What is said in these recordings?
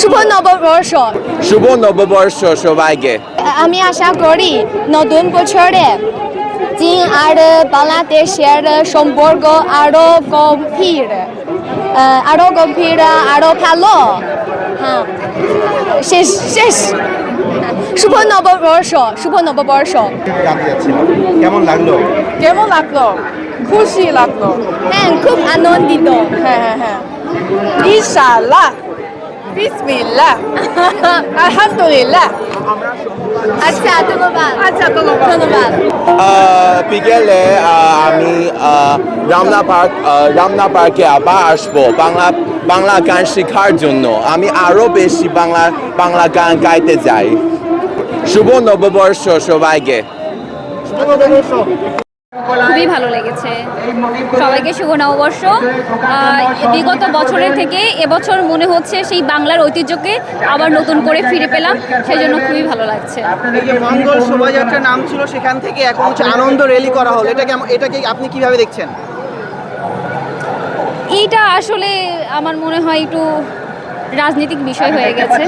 শুভ নববর্ষ শুভ নববর্ষ সবাইকে। আমি আশা করি নতুন বছরে চীন আর বাংলাদেশের সম্পর্ক আরও গভীর আরও গভীর আরও ভালো। হ্যাঁ। শেষ শেষ। শুভ নববর্ষ শুভ নববর্ষ কেমন লাগল? কেমন লাগল? খুশি লাগল। হ্যাঁ খুব আনন্দিত। হ্যাঁ হ্যাঁ হ্যাঁ। ইনশাআল্লাহ। বিসমিল্লাহ। আলহামদুলিল্লাহ। আচ্ছা ধন্যবাদ। আচ্ছা ধন্যবাদ। বিকেলে আমি রামনা পার্ক রামনা পার্কে আবার আসব বাংলা বাংলা গান শেখার জন্য। আমি আরও বেশি বাংলা বাংলা গান গাইতে যাই শুভ নববর্ষ সবাইকে। খুবই ভালো লেগেছে। সবাইকে শুভ নববর্ষ। বিগত বছরের থেকে এবছর মনে হচ্ছে সেই বাংলার ঐতিহ্যকে আবার নতুন করে ফিরে পেলাম। সেই জন্য খুবই ভালো লাগছে। মঙ্গল শোভাযাত্রার নাম ছিল সেখান থেকে এখন হচ্ছে আনন্দ র্যালি করা হলো। এটাকে এটাকে আপনি কীভাবে দেখছেন? এইটা আসলে আমার মনে হয় একটু রাজনৈতিক বিষয় হয়ে গেছে।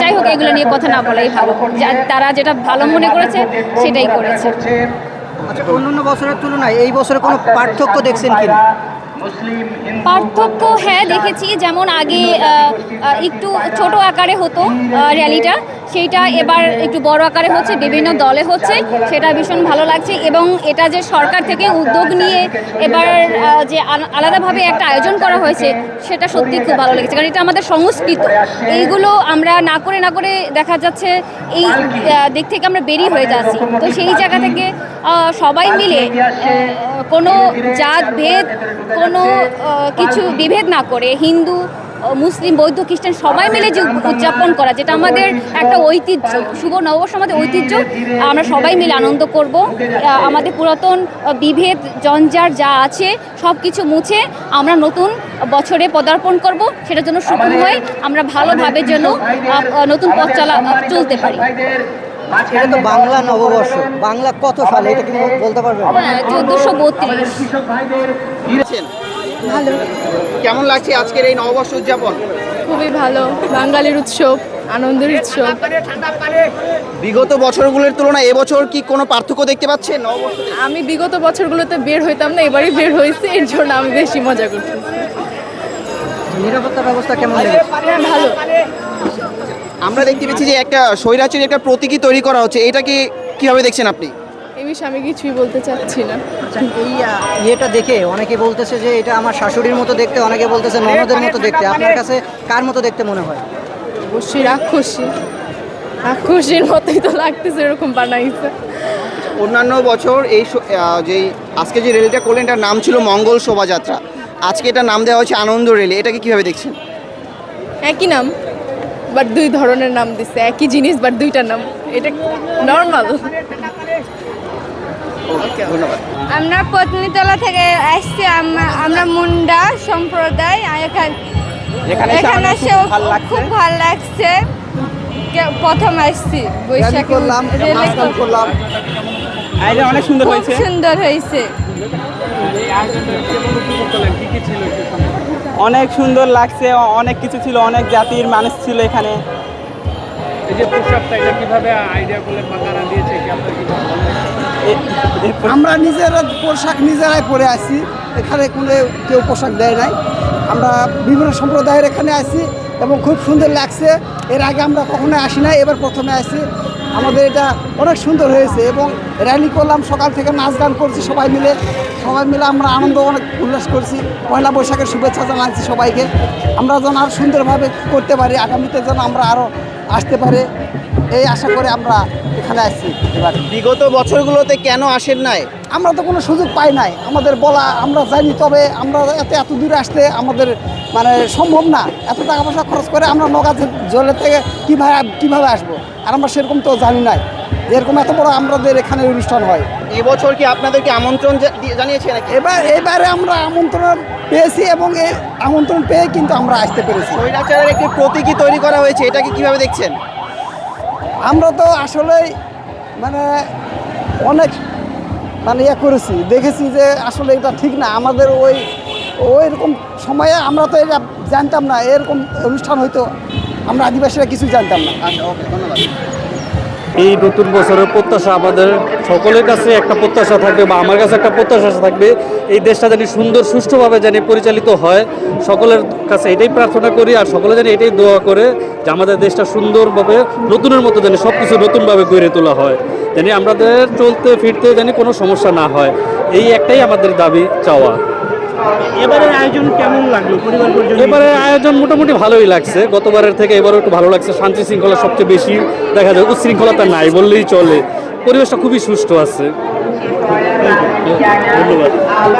যাই হোক এগুলো নিয়ে কথা না বলাই ভালো। তারা যেটা ভালো মনে করেছে সেটাই করেছে। আচ্ছা অন্যান্য বছরের তুলনায় এই বছরে কোনো পার্থক্য দেখছেন কি পার্থক্য হ্যাঁ দেখেছি। যেমন আগে একটু ছোট আকারে হতো র্যালিটা। সেইটা এবার একটু বড় আকারে হচ্ছে, বিভিন্ন দলে হচ্ছে। সেটা ভীষণ ভালো লাগছে। এবং এটা যে সরকার থেকে উদ্যোগ নিয়ে এবার যে আলাদাভাবে একটা আয়োজন করা হয়েছে, সেটা সত্যি খুব ভালো লেগেছে। কারণ এটা আমাদের সংস্কৃত। এইগুলো আমরা না করে না করে দেখা যাচ্ছে, এই দিক থেকে আমরা বেরিয়ে হয়ে যাচ্ছি। তো সেই জায়গা থেকে সবাই মিলে কোনো জাত ভেদ কোনো কিছু বিভেদ না করে হিন্দু মুসলিম বৌদ্ধ খ্রিস্টান সবাই মিলে যে উদযাপন করা যেটা আমাদের একটা ঐতিহ্য শুভ নববর্ষ আমাদের ঐতিহ্য আমরা সবাই মিলে আনন্দ করব। আমাদের পুরাতন বিভেদ জঞ্জার যা আছে সব কিছু মুছে আমরা নতুন বছরে পদার্পণ করব। সেটার জন্য হয় আমরা ভালোভাবে যেন নতুন পথ চলা চলতে পারি। এটা তো বাংলা নববর্ষ। বাংলা কত সালে? এটা কি বলতে পারবেন? হ্যাঁ চোদ্দোশো বত্রিশ। ভালো। কেমন লাগছে আজকের এই নববর্ষ উদযাপন? খুবই ভালো। বাঙালির উৎসব আনন্দের উৎসব। বিগত বছরগুলোর তুলনায় এবছর কি কোনো পার্থক্য দেখতে পাচ্ছেন? আমি বিগত বছরগুলোতে বের হইতাম না এবারই বের হয়েছে এর জন্য আমি বেশি মজা করছি নিরাপত্তা ব্যবস্থা কেমন ভালো। আমরা দেখতে পেয়েছি যে একটা স্বৈরাচারী একটা প্রতীকী তৈরি করা হচ্ছে। এটা কি কীভাবে দেখছেন আপনি? এই বিষয়ে আমি কিছুই বলতে চাচ্ছি না। আচ্ছা এই ইয়েটা দেখে অনেকে বলতেছে যে এটা আমার শাশুড়ির মতো দেখতে অনেকে বলতেছে ননদের মতো দেখতে। আপনার কাছে কার মতো দেখতে মনে হয়? অবশ্যই রাক্ষসী। রাক্ষসীর মতোই তো লাগতেছে এরকম বানাইছে। অন্যান্য বছর এই যেই আজকে যে রেলিটা করলেন এটার নাম ছিল মঙ্গল শোভাযাত্রা। আজকে এটার নাম দেওয়া হচ্ছে আনন্দ রেলি। এটাকে কীভাবে দেখছেন? একই নাম। বাট দুই ধরনের নাম দিছে। একই জিনিস বাট দুইটা নাম। এটা নর্মাল আমরা পত্নীতলা থেকে আসছি আমরা- আমরা মুন্ডা সম্প্রদায় আর এখান- এখানে এসে খুব ভালো লাগছে। কে- প্রথম আসছি বৈশাখ করলাম করলাম। অনেক সুন্দর খুব সুন্দর হয়েছে। অনেক সুন্দর লাগছে অনেক কিছু ছিল অনেক জাতির মানুষ ছিল এখানে। এই যে পোশাকটা এটা কীভাবে আইডিয়া করলেন বা কারা দিয়েছে কি আপনার কি আমরা নিজেরা পোশাক নিজেরাই পরে আসি এখানে কোনো কেউ পোশাক দেয় নাই। আমরা বিভিন্ন সম্প্রদায়ের এখানে আসি এবং খুব সুন্দর লাগছে। এর আগে আমরা কখনো আসি না এবার প্রথমে আসি। আমাদের এটা অনেক সুন্দর হয়েছে এবং র্যালি করলাম, সকাল থেকে নাচ গান করছি সবাই মিলে। সবাই মিলে আমরা আনন্দ অনেক উল্লাস করছি। পয়লা বৈশাখের শুভেচ্ছা জানাচ্ছি সবাইকে। আমরা যেন আরও সুন্দরভাবে করতে পারি, আগামীতে যেন আমরা আরও আসতে পারে এই আশা করে আমরা এখানে আসছি এবার। বিগত বছরগুলোতে কেন আসেন নাই? আমরা তো কোনো সুযোগ পাই নাই। আমাদের বলা আমরা জানি তবে আমরা এত এত দূরে আসতে আমাদের মানে সম্ভব না। এত টাকা পয়সা খরচ করে আমরা নগা জলের থেকে কীভাবে কীভাবে আসব? আর আমরা সেরকম তো জানি নাই। এরকম এত বড় আমাদের এখানে অনুষ্ঠান হয়। এবছর কি আপনাদেরকে আমন্ত্রণ জানিয়েছে নাকি? এবার এবারে আমরা আমন্ত্রণ পেয়েছি এবং এই আমন্ত্রণ পেয়ে কিন্তু আমরা আসতে পেরেছি। স্বৈরাচারের একটি প্রতীকী তৈরি করা হয়েছে এটাকে কীভাবে দেখছেন? আমরা তো আসলেই মানে অনেক মানে ইয়ে করেছি দেখেছি যে আসলে এটা ঠিক না। আমাদের ওই ওই রকম সময়ে আমরা তো এটা জানতাম না এরকম অনুষ্ঠান হয়তো আমরা আদিবাসীরা কিছু জানতাম না। আচ্ছা ওকে ধন্যবাদ। এই নতুন বছরের প্রত্যাশা আমাদের সকলের কাছে একটা প্রত্যাশা থাকবে বা আমার কাছে একটা প্রত্যাশা থাকবে। এই দেশটা জানি সুন্দর, সুষ্ঠুভাবে জানি পরিচালিত হয়। সকলের কাছে এটাই প্রার্থনা করি আর সকলে জানি এটাই দোয়া করে যে আমাদের দেশটা সুন্দরভাবে, নতুনের মতো জানি সব কিছু নতুনভাবে গড়ে তোলা হয়। জানি আমাদের চলতে, ফিরতে জানি কোনো সমস্যা না হয়। এই একটাই আমাদের দাবি, চাওয়া। এবারের আয়োজন কেমন লাগল পরিবার এবারের এবারে আয়োজন মোটামুটি ভালোই লাগছে। গতবারের থেকে এবারও একটু ভালো লাগছে। শান্তি শৃঙ্খলা সবচেয়ে বেশি দেখা যায়। উচ্ছৃঙ্খলতা নাই বললেই চলে। পরিবেশটা খুবই সুষ্ঠু আছে। ধন্যবাদ।